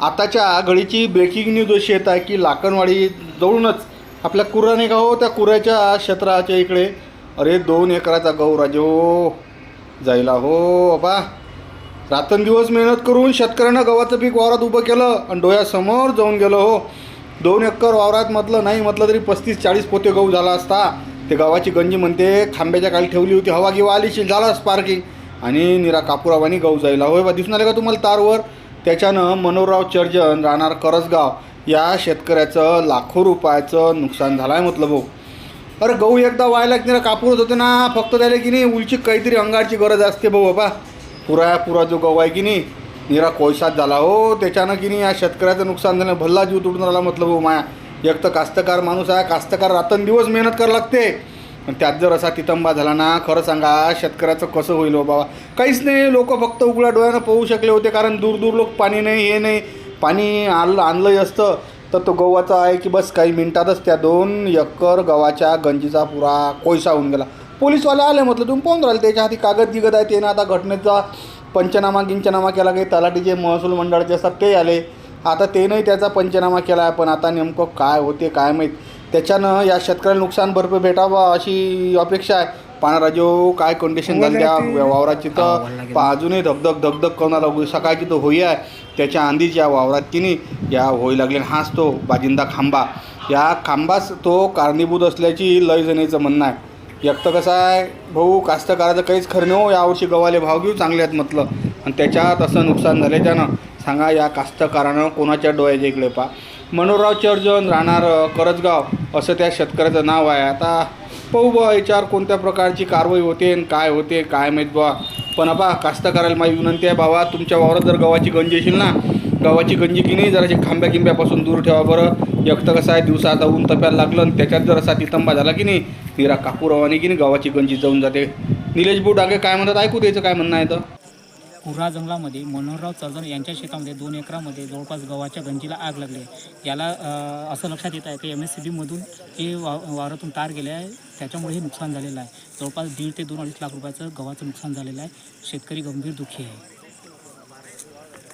आताच्या घडीची breaking news अशी येत आहे की लाकणवाडी जवळूनच आपल्या कुराने गाव त्या कुऱ्याच्या क्षेत्राच्या इकडे. अरे दोन एकराचा गहू राजे हो. जायला हो बा रात्रंदिवस मेहनत करून शेतकऱ्यानं गव्हाचं पीक वावरात उभं केलं आणि डोळ्यासमोर जाऊन गेलं हो. दोन एकर वावरात म्हटलं नाही म्हटलं तरी पस्तीस चाळीस पोते गहू झाला असता. ते गव्हाची गंजी म्हणते खांब्याच्या खाली ठेवली होती हवा गिवा आलीशील झाला स्पार्किंग आणि निरा कापुरावानी गहू जायला होय बा दिसून आले का तुम्हाला तारवर? त्याच्यानं मनोराव चर्जन राहणार करसगाव या शेतकऱ्याचं लाखो रुपयाचं नुकसान झालं आहे म्हटलं भाऊ अरे गहू एकदा व्हायला की नाही कापूरच होते ना फक्त त्याला की नाही उलची काहीतरी अंगारची गरज असते भाऊ बाबा. पुरा पुरा जो गहू आहे की नाही निरा कोळसात झाला हो त्याच्यानं की नाही या शेतकऱ्याचं नुकसान झालं भल्ला जीव तुटून राहिला म्हटलं भाऊ माया. एक तर कास्तकार माणूस आहे कास्तकार रात्रंदिवस मेहनत करावं लागते. आणि त्यात जर असा तितंबा झाला ना खरं सांगा शेतकऱ्याचं कसं होईल हो बाबा? काहीच नाही लोक फक्त उघड्या डोळ्यानं पोहू शकले होते कारण दूर दूर लोक पाणी नाही हे नाही. पाणी आणलं आणलंही असतं. तर तो गव्हाचा आहे की बस काही मिनिटातच त्या दोन एकर गव्हाच्या गंजीचा पुरा कोयसा होऊन गेला. पोलीसवाले आले म्हटलं तुम्ही पाहून राहिले त्याच्या हाती कागद दिगत आहे ते ना आता घटनेचा पंचनामा गिंचनामा केला काही तलाठीचे महसूल मंडळाचे असतात ते आले. आता ते नाही त्याचा पंचनामा केला आहे पण आता नेमकं काय होते काय माहीत? त्याच्यानं या शेतकऱ्याला नुकसान भरपाई भेटावा अशी अपेक्षा आहे. पाण्याराजो काय कंडिशन झाली त्या वावराची तर पा- अजूनही धगधग धगधग कोणाला लागू सकाळची तर होई आहे. त्याच्या आंधीच्या वावरात की नाही या होई लागले हाच तो बाजिंदा खांबा. या खांबाच तो कारणीभूत असल्याची लय जणीचं म्हणणं आहे. एक तर कसं आहे भाऊ कास्तकाराचं काहीच खरं नाही हो. यावर्षी गव्हाले भाव घेऊ चांगले आहेत म्हटलं. आणि त्याच्यात असं नुकसान झाल्याच्यानं सांगा या कास्तकारानं कोणाच्या डोळ्याच्या इकडे पा. मनोराव चर्जन राहणार करजगाव असं त्या शेतकऱ्याचं नाव आहे. आता पाहू बा याच्यावर कोणत्या प्रकारची कारवाई होते आणि काय होते काय माहीत बा पण बा कास्तकाराला माझी विनंती आहे बाबा तुमच्या वावरात जर गव्हाची गंजी येशील ना गव्हाची गंजी की नाही जराशी खांब्या किंब्यापासून दूर ठेवा बरं. एक कसं आहे दिवसा आता ऊन तप्याला लागलं आणि त्याच्यात जर असा तितंबा झाला की नाही निरा कापूरवानी की नाही गव्हाची गंजी जाऊन जाते. निलेश भाऊ डागे काय म्हणतात ऐकू द्यायचं काय म्हणणं आहे तर? पुरा जंगलामध्ये मनोहरराव चर्जन यांच्या शेतामध्ये दोन एकरामध्ये जवळपास गव्हाच्या गंजीला आग लागली आहे. याला असं लक्षात येत आहे की एम एस सी बीमधून हे वा वावरातून तार गेले आहे. त्याच्यामुळे हे नुकसान झालेलं आहे. जवळपास दीड ते दोन अडीच लाख रुपयाचं गव्हाचं नुकसान झालेलं आहे. शेतकरी गंभीर दुःखी आहे.